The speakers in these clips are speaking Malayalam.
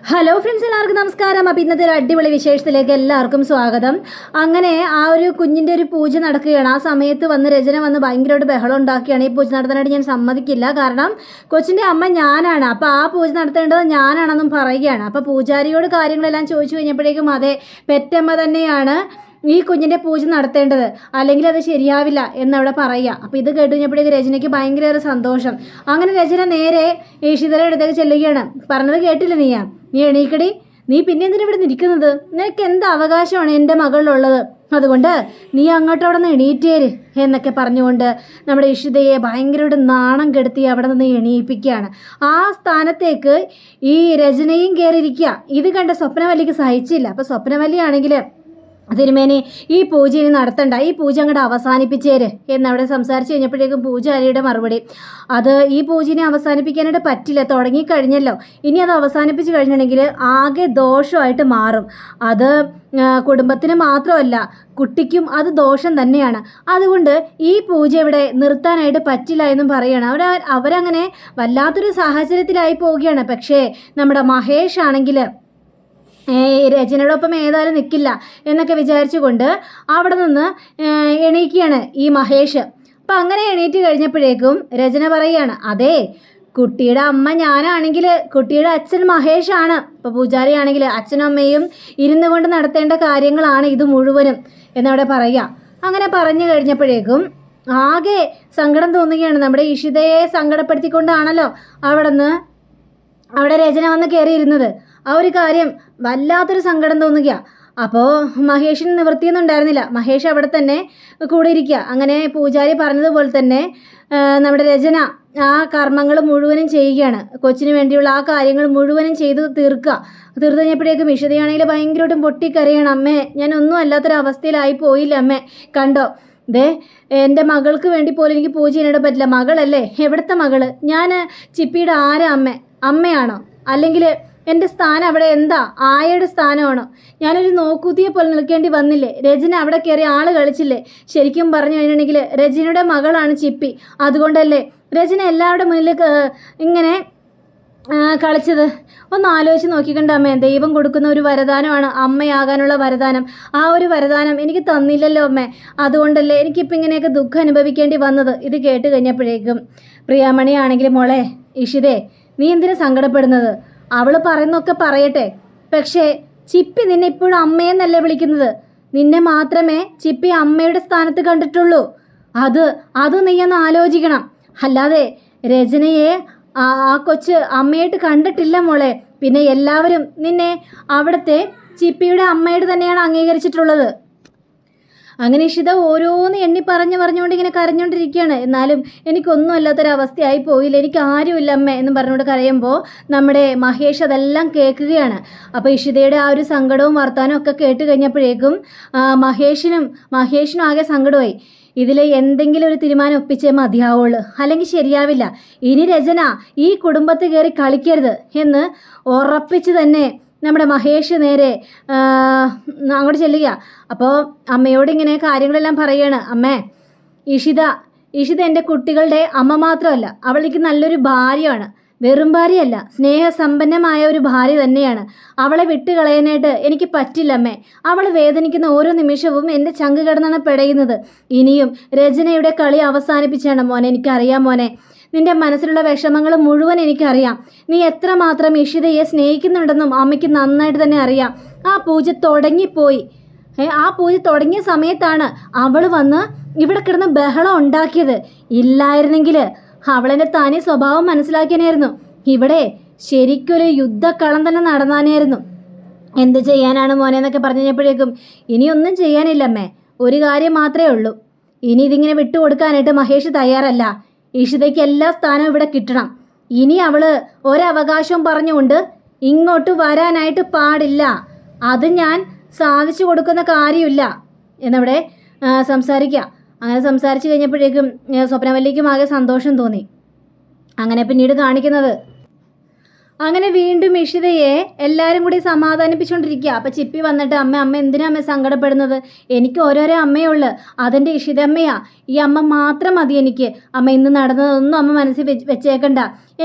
ഹലോ ഫ്രണ്ട്സ് എല്ലാവർക്കും നമസ്കാരം. അപ്പം ഇന്നത്തെ ഒരു അടിപൊളി വിശേഷത്തിലേക്ക് എല്ലാവർക്കും സ്വാഗതം. അങ്ങനെ ആ ഒരു കുഞ്ഞിന്റെ ഒരു പൂജ നടക്കുകയാണ്. ആ സമയത്ത് വന്ന് രചന വന്ന് ഭയങ്കരമായിട്ട് ബഹളം ഉണ്ടാക്കുകയാണ്. ഈ പൂജ നടത്താനായിട്ട് ഞാൻ സമ്മതിക്കില്ല. കാരണം കൊച്ചിന്റെ അമ്മ ഞാനാണ്. അപ്പോൾ ആ പൂജ നടത്തേണ്ടത് ഞാനാണെന്നും പറയുകയാണ്. അപ്പോൾ പൂജാരിയോട് കാര്യങ്ങളെല്ലാം ചോദിച്ചു കഴിഞ്ഞപ്പോഴേക്കും അതെ പെറ്റമ്മ തന്നെയാണ് ഈ കുഞ്ഞിന്റെ പൂജ നടത്തേണ്ടത്. അല്ലെങ്കിൽ അത് ശരിയാവില്ല എന്നവിടെ പറയുക. അപ്പോൾ ഇത് കേട്ട് കഴിഞ്ഞപ്പോഴേക്ക് രചനയ്ക്ക് ഭയങ്കര സന്തോഷം. അങ്ങനെ രചന നേരെ ഈഷിതയുടെ അടുത്തേക്ക് ചെല്ലുകയാണ്. പറഞ്ഞത് കേട്ടില്ല നീയാ? നീ എണീക്കടി. നീ പിന്നെ എന്തിനാ ഇവിടെ നിൽക്കുന്നത്? നിനക്ക് എന്ത് അവകാശമാണ് എന്റെ മകളിലുള്ളത്? അതുകൊണ്ട് നീ അങ്ങോട്ട് അവിടെ നിന്ന് എണീറ്റേര് എന്നൊക്കെ പറഞ്ഞുകൊണ്ട് നമ്മുടെ ഇഷിതയെ ഭയങ്കരമായിട്ട് നാണം കെടുത്തി അവിടെ നിന്ന് എണീപ്പിക്കുകയാണ്. ആ സ്ഥാനത്തേക്ക് ഈ രചനയും കയറിയിരിക്കുക. ഇത് കണ്ട സ്വപ്നവല്ലിക്ക് സഹിച്ചില്ല. അപ്പോൾ സ്വപ്നവല്ലിയാണെങ്കിൽ തിരുമേനി ഈ പൂജ ഇനി നടത്തണ്ട. ഈ പൂജ അങ്ങോട്ട് അവസാനിപ്പിച്ചേര് എന്നവിടെ സംസാരിച്ച് കഴിഞ്ഞപ്പോഴേക്കും പൂജാരിയുടെ മറുപടി. അത് ഈ പൂജനെ അവസാനിപ്പിക്കാനായിട്ട് പറ്റില്ല തുടങ്ങിക്കഴിഞ്ഞല്ലോ. ഇനി അത് അവസാനിപ്പിച്ച് കഴിഞ്ഞിട്ടുണ്ടെങ്കിൽ ആകെ ദോഷമായിട്ട് മാറും. അത് കുടുംബത്തിന് മാത്രമല്ല കുട്ടിക്കും അത് ദോഷം തന്നെയാണ്. അതുകൊണ്ട് ഈ പൂജ ഇവിടെ നിർത്താനായിട്ട് പറ്റില്ല എന്നും പറയുകയാണ് അവിടെ അവരങ്ങനെ വല്ലാത്തൊരു സാഹചര്യത്തിലായി പോവുകയാണ്. പക്ഷേ നമ്മുടെ മഹേഷ് ആണെങ്കിൽ രചനയോടൊപ്പം ഏതായാലും നിൽക്കില്ല എന്നൊക്കെ വിചാരിച്ചുകൊണ്ട് അവിടെ നിന്ന് എണീക്കുകയാണ് ഈ മഹേഷ്. അപ്പം അങ്ങനെ എണീറ്റ് കഴിഞ്ഞപ്പോഴേക്കും രചന പറയുകയാണ് അതെ കുട്ടിയുടെ അമ്മ ഞാനാണെങ്കിൽ കുട്ടിയുടെ അച്ഛൻ മഹേഷാണ്. ഇപ്പോൾ പൂജാരിയാണെങ്കിൽ അച്ഛനും അമ്മയും ഇരുന്നു കൊണ്ട് നടത്തേണ്ട കാര്യങ്ങളാണ് ഇത് മുഴുവനും എന്നവിടെ പറയുക. അങ്ങനെ പറഞ്ഞു കഴിഞ്ഞപ്പോഴേക്കും ആകെ സങ്കടം തോന്നുകയാണ്. നമ്മുടെ ഇഷിതയെ സങ്കടപ്പെടുത്തിക്കൊണ്ടാണല്ലോ അവിടെ നിന്ന് അവിടെ രചന വന്ന് കയറിയിരുന്നത്. ആ ഒരു കാര്യം വല്ലാത്തൊരു സങ്കടം തോന്നുക അപ്പോൾ മഹേഷിന് നിവൃത്തിയൊന്നും ഉണ്ടായിരുന്നില്ല. മഹേഷ് അവിടെ തന്നെ കൂടെ ഇരിക്കുക. അങ്ങനെ പൂജാരി പറഞ്ഞതുപോലെ തന്നെ നമ്മുടെ രചന ആ കർമ്മങ്ങൾ മുഴുവനും ചെയ്യുകയാണ്. കൊച്ചിന് വേണ്ടിയുള്ള ആ കാര്യങ്ങൾ മുഴുവനും ചെയ്ത് തീർക്കുക. തീർത്ത് കഴിഞ്ഞപ്പോഴേക്കും വിശദയാണെങ്കിൽ ഭയങ്കരമായിട്ടും പൊട്ടിക്കരയാണ്. അമ്മേ ഞാൻ ഒന്നും അല്ലാത്തൊരവസ്ഥയിലായി പോയില്ല അമ്മേ. കണ്ടോ? ദേ എന്റെ മകൾക്ക് വേണ്ടി പോലും എനിക്ക് പൂജ ചെയ്യാനായിട്ട് പറ്റില്ല. മകളല്ലേ? എവിടുത്തെ മകൾ? ഞാൻ ചിപ്പിയുടെ ആരാ അമ്മ? അമ്മയാണോ? അല്ലെങ്കിൽ എന്റെ സ്ഥാനം അവിടെ എന്താ? ആയയുടെ സ്ഥാനമാണോ? ഞാനൊരു നോക്കൂത്തിയെ പോലെ നിൽക്കേണ്ടി വന്നില്ലേ? രജന അവിടെ കയറി ആൾ കളിച്ചില്ലേ? ശരിക്കും പറഞ്ഞു കഴിഞ്ഞിട്ടുണ്ടെങ്കിൽ രജനയുടെ മകളാണ് ചിപ്പി. അതുകൊണ്ടല്ലേ? രജന എല്ലാവരുടെ മുന്നിൽ ഇങ്ങനെ കളിച്ചത്. ഒന്ന് ആലോചിച്ച് നോക്കിക്കണ്ട അമ്മേ. ദൈവം കൊടുക്കുന്ന ഒരു വരദാനമാണ് അമ്മയാകാനുള്ള വരദാനം. ആ ഒരു വരദാനം എനിക്ക് തന്നില്ലല്ലോ അമ്മേ. അതുകൊണ്ടല്ലേ എനിക്കിപ്പോൾ ഇങ്ങനെയൊക്കെ ദുഃഖം അനുഭവിക്കേണ്ടി വന്നത്? ഇത് കേട്ട് കഴിഞ്ഞപ്പോഴേക്കും പ്രിയാമണി ആണെങ്കിൽ മോളെ ഇഷിതേ നീ എന്തിനാ സങ്കടപ്പെടുന്നത്? അവൾ പറയുന്നൊക്കെ പറയട്ടെ. പക്ഷേ ചിപ്പി നിന്നെ ഇപ്പോഴും അമ്മയെന്നല്ലേ വിളിക്കുന്നത്? നിന്നെ മാത്രമേ ചിപ്പി അമ്മയുടെ സ്ഥാനത്ത് കണ്ടിട്ടുള്ളൂ. അത് അത് നീ ഒന്ന് ആലോചിക്കണം. അല്ലാതെ രചനയെ ആ കൊച്ച് അമ്മയായിട്ട് കണ്ടിട്ടില്ല മോളെ. പിന്നെ എല്ലാവരും നിന്നെ അവിടുത്തെ ചിപ്പിയുടെ അമ്മയുടെ തന്നെയാണ് അംഗീകരിച്ചിട്ടുള്ളത്. അങ്ങനെ ഇഷിത ഓരോന്ന് എണ്ണി പറഞ്ഞു പറഞ്ഞുകൊണ്ട് ഇങ്ങനെ കരഞ്ഞുകൊണ്ടിരിക്കുകയാണ് എന്നാലും എനിക്കൊന്നും അല്ലാത്തൊരവസ്ഥയായി പോയില്ല. എനിക്ക് ആരുമില്ല അമ്മ എന്ന് പറഞ്ഞുകൊണ്ട് കരയുമ്പോൾ നമ്മുടെ മഹേഷ് അതെല്ലാം കേൾക്കുകയാണ്. അപ്പോൾ ഇഷിതയുടെ ആ ഒരു സങ്കടവും വർത്താനവും ഒക്കെ കേട്ട് കഴിഞ്ഞപ്പോഴേക്കും മഹേഷിനും മഹേഷിനും ആകെ സങ്കടമായി. ഇതിൽ എന്തെങ്കിലും ഒരു തീരുമാനം ഒപ്പിച്ചേ മതിയാവുള്ളൂ. അല്ലെങ്കിൽ ശരിയാവില്ല. ഇനി രചന ഈ കുടുംബത്തിൽ കയറി കളിക്കരുത് എന്ന് ഉറപ്പിച്ച് തന്നെ നമ്മുടെ മഹേഷ് നേരെ അങ്ങോട്ട് ചെല്ലുക. അപ്പോൾ അമ്മയോട് ഇങ്ങനെ കാര്യങ്ങളെല്ലാം പറയുകയാണ് അമ്മേ ഇഷിത ഇഷിത എന്റെ കുട്ടികളുടെ അമ്മ മാത്രമല്ല അവൾക്ക് നല്ലൊരു ഭാര്യയാണ്. വെറും ഭാര്യയല്ല സ്നേഹസമ്പന്നമായ ഒരു ഭാര്യ തന്നെയാണ്. അവളെ വിട്ട് കളയാനായിട്ട് എനിക്ക് പറ്റില്ല അമ്മേ. അവൾ വേദനിക്കുന്ന ഓരോ നിമിഷവും എന്റെ ചങ്ക് കിടന്നാണ് പിടയുന്നത്. ഇനിയും രചനയുടെ കളി അവസാനിപ്പിച്ചാണ് മോനെ എനിക്കറിയാം മോനെ. നിന്റെ മനസ്സിലുള്ള വിഷമങ്ങൾ മുഴുവൻ എനിക്കറിയാം. നീ എത്രമാത്രം ഇഷിതയെ സ്നേഹിക്കുന്നുണ്ടെന്നും അമ്മയ്ക്ക് നന്നായിട്ട് തന്നെ അറിയാം. ആ പൂജ തുടങ്ങിപ്പോയി. ആ പൂജ തുടങ്ങിയ സമയത്താണ് അവൾ വന്ന് ഇവിടെ കിടന്ന് ബഹളം ഉണ്ടാക്കിയത്. ഇല്ലായിരുന്നെങ്കിൽ അവളെന്റെ തനി സ്വഭാവം മനസ്സിലാക്കിയനായിരുന്നു. ഇവിടെ ശരിക്കൊരു യുദ്ധക്കളം തന്നെ നടന്നാനായിരുന്നു. എന്ത് ചെയ്യാനാണ് മോനെ എന്നൊക്കെ പറഞ്ഞു കഴിഞ്ഞപ്പോഴേക്കും ഇനിയൊന്നും ചെയ്യാനില്ലമ്മേ. ഒരു കാര്യം മാത്രമേ ഉള്ളൂ. ഇനി ഇതിങ്ങനെ വിട്ടുകൊടുക്കാനായിട്ട് മഹേഷ് തയ്യാറല്ല. ഇഷിതയ്ക്ക് എല്ലാ സ്ഥാനവും ഇവിടെ കിട്ടണം. ഇനി അവൾ ഒരവകാശവും പറഞ്ഞുകൊണ്ട് ഇങ്ങോട്ട് വരാനായിട്ട് പാടില്ല. അത് ഞാൻ സാധിച്ചു കൊടുക്കുന്ന കാര്യമില്ല. എന്നവിടെ സംസാരിക്കുക അങ്ങനെ സംസാരിച്ച് കഴിഞ്ഞപ്പോഴേക്കും സ്വപ്നവല്ലിക്കും ആകെ സന്തോഷം തോന്നി. അങ്ങനെ പിന്നീട് കാണിക്കുന്നത് അങ്ങനെ വീണ്ടും ഇഷിതയെ എല്ലാവരും കൂടി സമാധാനിപ്പിച്ചുകൊണ്ടിരിക്കുക അപ്പം ചിപ്പി വന്നിട്ട് അമ്മ അമ്മ എന്തിനാ അമ്മ സങ്കടപ്പെടുന്നത്? എനിക്ക് ഓരോരോ അമ്മയുള്ളു അതെന്റെ ഇഷിതമ്മയാ. ഈ അമ്മ മാത്രം മതി എനിക്ക്. അമ്മ ഇന്ന് നടന്നതൊന്നും അമ്മ മനസ്സിൽ വെച്ച് വെച്ചേക്കണ്ട.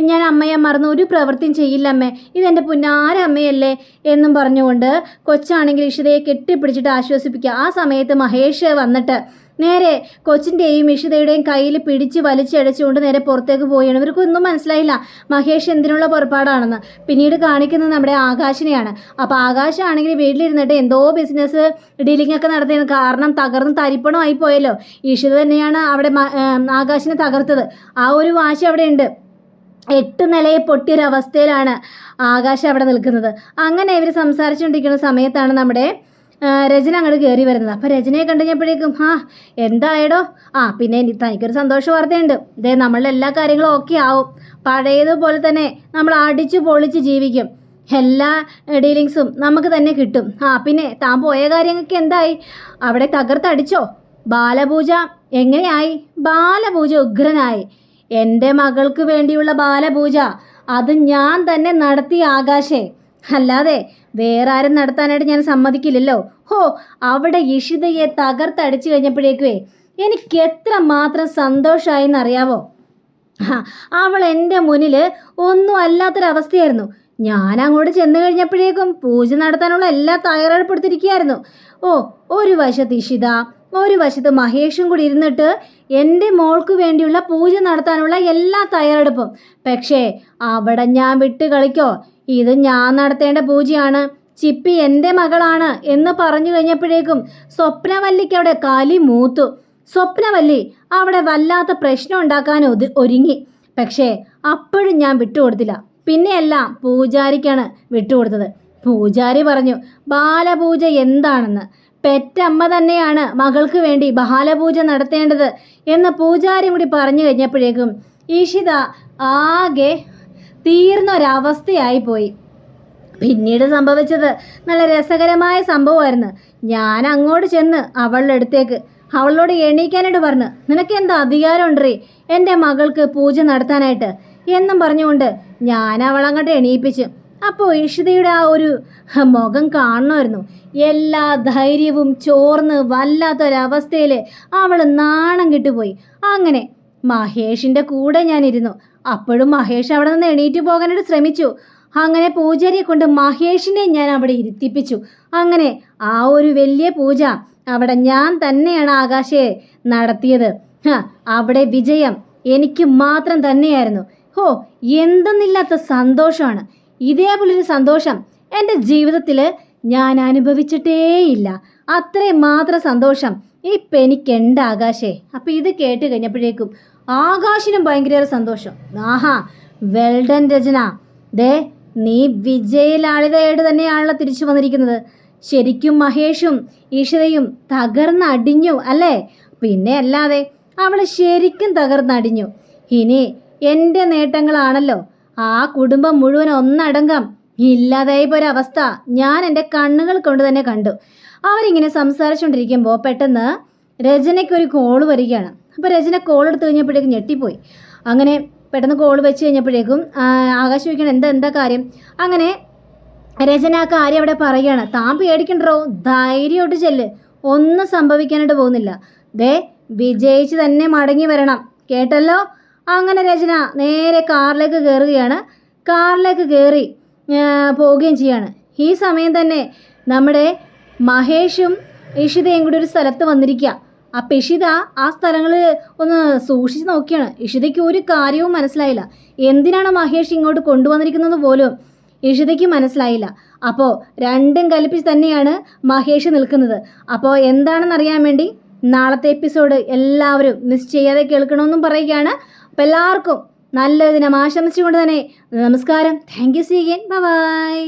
ഞാൻ അമ്മയെ മറന്ന് ഒരു പ്രവൃത്തിയും ചെയ്യില്ല അമ്മേ. ഇതെന്റെ പുന്നാര അമ്മയല്ലേ? എന്നും പറഞ്ഞുകൊണ്ട് കൊച്ചാണെങ്കിൽ ഇഷിതയെ കെട്ടിപ്പിടിച്ചിട്ട് ആശ്വസിപ്പിക്കുക. ആ സമയത്ത് മഹേഷ് വന്നിട്ട് നേരെ കൊച്ചിന്റെയും ഇഷിതയുടെയും കയ്യിൽ പിടിച്ച് വലിച്ചടച്ചുകൊണ്ട് നേരെ പുറത്തേക്ക് പോവുകയാണ്. ഇവർക്കൊന്നും മനസ്സിലായില്ല മഹേഷ് എന്തിനുള്ള പുറപ്പാടാണെന്ന്. പിന്നീട് കാണിക്കുന്നത് നമ്മുടെ ആകാശിനെയാണ്. അപ്പോൾ ആകാശാണെങ്കിൽ വീട്ടിലിരുന്നിട്ട് എന്തോ ബിസിനസ് ഡീലിംഗ് ഒക്കെ നടത്തിയാണ്. കാരണം തകർന്ന് തരിപ്പണമായി പോയല്ലോ ഇഷിത തന്നെയാണ് അവിടെ ആകാശിനെ തകർത്തത്. ആ ഒരു വാശി അവിടെ ഉണ്ട്. എട്ട് നിലയെ പൊട്ടിയൊരവസ്ഥയിലാണ് ആകാശം അവിടെ നിൽക്കുന്നത്. അങ്ങനെ ഇവർ സംസാരിച്ചുകൊണ്ടിരിക്കുന്ന സമയത്താണ് നമ്മുടെ രചന അങ്ങോട്ട് കയറി വരുന്നത്. അപ്പോൾ രചനയെ കണ്ടുകഴിഞ്ഞപ്പോഴേക്കും ആ എന്തായടോ? ആ പിന്നെ തനിക്കൊരു സന്തോഷ വാർത്തയുണ്ട്. ഇതേ നമ്മളുടെ എല്ലാ കാര്യങ്ങളും ഓക്കെ ആവും. പഴയതുപോലെ തന്നെ നമ്മൾ അടിച്ചു പൊളിച്ച് ജീവിക്കും. എല്ലാ ഡീലിങ്സും നമുക്ക് തന്നെ കിട്ടും. ആ പിന്നെ താൻ പോയ കാര്യങ്ങൾക്ക് എന്തായി? അവിടെ തകർത്തടിച്ചോ ബാലപൂജ എങ്ങനെയായി? ബാലപൂജ ഉഗ്രനായി. എന്റെ മകൾക്ക് വേണ്ടിയുള്ള ബാലപൂജ അത് ഞാൻ തന്നെ നടത്തി ആകാശേ. അല്ലാതെ വേറെ ആരും നടത്താനായിട്ട് ഞാൻ സമ്മതിക്കില്ലല്ലോ. ഹോ അവിടെ ഇഷിതയെ തകർത്തടിച്ചു കഴിഞ്ഞപ്പോഴേക്കുവേ എനിക്ക് എത്ര മാത്രം സന്തോഷമായി എന്നറിയാവോ അവൾ എന്റെ മുന്നിൽ ഒന്നും അല്ലാത്തൊരവസ്ഥയായിരുന്നു. ഞാൻ അങ്ങോട്ട് ചെന്ന് കഴിഞ്ഞപ്പോഴേക്കും പൂജ നടത്താനുള്ള എല്ലാ തയ്യാറെടുപ്പെടുത്തിരിക്കുകയായിരുന്നു. ഓ ഒരു വശത്ത് ഇഷിത ഒരു വശത്ത് മഹേഷും കൂടി ഇരുന്നിട്ട് എന്റെ മോൾക്ക് വേണ്ടിയുള്ള പൂജ നടത്താനുള്ള എല്ലാ തയ്യാറെടുപ്പും. പക്ഷേ അവിടെ ഞാൻ വിട്ട് കളിക്കോ? ഇത് ഞാൻ നടത്തേണ്ട പൂജയാണ്. ചിപ്പി എന്റെ മകളാണ് എന്ന് പറഞ്ഞു കഴിഞ്ഞപ്പോഴേക്കും സ്വപ്നവല്ലിക്ക് അവിടെ കാലി മൂത്തു. സ്വപ്നവല്ലി അവിടെ വല്ലാത്ത പ്രശ്നം ഉണ്ടാക്കാൻ ഒരുങ്ങി. പക്ഷേ അപ്പോഴും ഞാൻ വിട്ടുകൊടുത്തില്ല. പിന്നെയെല്ലാം പൂജാരിക്കാണ് വിട്ടുകൊടുത്തത്. പൂജാരി പറഞ്ഞു ബാലപൂജ എന്താണെന്ന്? പെറ്റമ്മ തന്നെയാണ് മകൾക്ക് വേണ്ടി ബാലപൂജ നടത്തേണ്ടത് എന്ന് പൂജാരി കൂടി പറഞ്ഞു കഴിഞ്ഞപ്പോഴേക്കും ഈഷിത ആകെ തീർന്നൊരവസ്ഥയായി പോയി. പിന്നീട് സംഭവിച്ചത് നല്ല രസകരമായ സംഭവമായിരുന്നു. ഞാൻ അങ്ങോട്ട് ചെന്ന് അവളുടെ അടുത്തേക്ക് അവളോട് എണീക്കാനായിട്ട് പറഞ്ഞു നിനക്ക് എന്താ അധികാരമുണ്ടേ എന്റെ മകൾക്ക് പൂജ നടത്താനായിട്ട്. എന്നും പറഞ്ഞുകൊണ്ട് ഞാൻ അവളങ്ങോട്ട് എണീപ്പിച്ചു അപ്പോൾ ഇഷിതയുടെ ആ ഒരു മുഖം കാണണമായിരുന്നു. എല്ലാ ധൈര്യവും ചോർന്ന് വല്ലാത്തൊരവസ്ഥയിൽ അവൾ നാണം കിട്ടുപോയി. അങ്ങനെ മഹേഷിന്റെ കൂടെ ഞാനിരുന്നു. അപ്പോഴും മഹേഷ് അവിടെ നിന്ന് എണീറ്റ് പോകാനായിട്ട് ശ്രമിച്ചു. അങ്ങനെ പൂജാരിയെ കൊണ്ട് മഹേഷിനെ ഞാൻ അവിടെ ഇരുത്തിപ്പിച്ചു. അങ്ങനെ ആ ഒരു വലിയ പൂജ അവിടെ ഞാൻ തന്നെയാണ് ആകാശയെ നടത്തിയത്. അവിടെ വിജയം എനിക്ക് മാത്രം തന്നെയായിരുന്നു. ഹോ എന്തെന്നില്ലാത്ത സന്തോഷമാണ്. ഇതേപോലൊരു സന്തോഷം എന്റെ ജീവിതത്തിൽ ഞാൻ അനുഭവിച്ചിട്ടേയില്ല. അത്രയും മാത്രം സന്തോഷം ഇപ്പം എനിക്കുണ്ട് ആകാശേ. അപ്പോൾ ഇത് കേട്ട് കഴിഞ്ഞപ്പോഴേക്കും ആകാശിനും ഭയങ്കര സന്തോഷം. ആഹാ വെൽഡൻ രചന. ദേ നീ വിജയലാളിതയായിട്ട് തന്നെയാണല്ലോ തിരിച്ചു വന്നിരിക്കുന്നത്. ശരിക്കും മഹേഷും ഈശ്വരയും തകർന്നടിഞ്ഞു അല്ലേ? പിന്നെ അല്ലാതെ അവൾ ശരിക്കും തകർന്നടിഞ്ഞു. ഇനി എന്റെ നേട്ടങ്ങളാണല്ലോ. ആ കുടുംബം മുഴുവൻ ഒന്നടങ്കം ഇല്ലാതായി ഒരവസ്ഥ ഞാൻ എന്റെ കണ്ണുകൾ കൊണ്ട് തന്നെ കണ്ടു. അവരിങ്ങനെ സംസാരിച്ചുകൊണ്ടിരിക്കുമ്പോൾ പെട്ടെന്ന് രചനയ്ക്കൊരു കോൾ വരികയാണ്. അപ്പോൾ രചന കോൾ എടുത്തു കഴിഞ്ഞപ്പോഴേക്കും ഞെട്ടിപ്പോയി. അങ്ങനെ പെട്ടെന്ന് കോൾ വെച്ച് കഴിഞ്ഞപ്പോഴേക്കും ആകാശ് ചോദിക്കണം എന്താ എന്താ കാര്യം? അങ്ങനെ രചന ആ കാര്യം അവിടെ പറയുകയാണ്. താൻ പേടിക്കണ്ടോ ധൈര്യമായിട്ട് ചെല്ല്. ഒന്നും സംഭവിക്കാനായിട്ട് പോകുന്നില്ല. ദേ വിജയിച്ച് തന്നെ മടങ്ങി വരണം. കേട്ടല്ലോ? അങ്ങനെ രചന നേരെ കാറിലേക്ക് കയറുകയാണ്. കാറിലേക്ക് കയറി പോവുകയും ചെയ്യാണ്. ഈ സമയം തന്നെ നമ്മുടെ മഹേഷും ഇഷിതയും കൂടി ഒരു സ്ഥലത്ത് വന്നിരിക്കുക. അപ്പം ഇഷിത ആ സ്ഥലങ്ങൾ ഒന്ന് സൂക്ഷിച്ച് നോക്കിയാണ്. ഇഷിതയ്ക്ക് ഒരു കാര്യവും മനസ്സിലായില്ല. എന്തിനാണ് മഹേഷ് ഇങ്ങോട്ട് കൊണ്ടുവന്നിരിക്കുന്നത് പോലും ഇഷിതയ്ക്ക് മനസ്സിലായില്ല. അപ്പോൾ രണ്ടും കൽപ്പിച്ച് തന്നെയാണ് മഹേഷ് നിൽക്കുന്നത്. അപ്പോൾ എന്താണെന്ന് അറിയാൻ വേണ്ടി നാളത്തെ എപ്പിസോഡ് എല്ലാവരും മിസ് ചെയ്യാതെ കേൾക്കണമെന്നും പറയുകയാണ്. അപ്പോൾ എല്ലാവർക്കും നല്ല ദിനം ആശംസിച്ചുകൊണ്ട് തന്നെ നമസ്കാരം. Thank U സീഗൻ by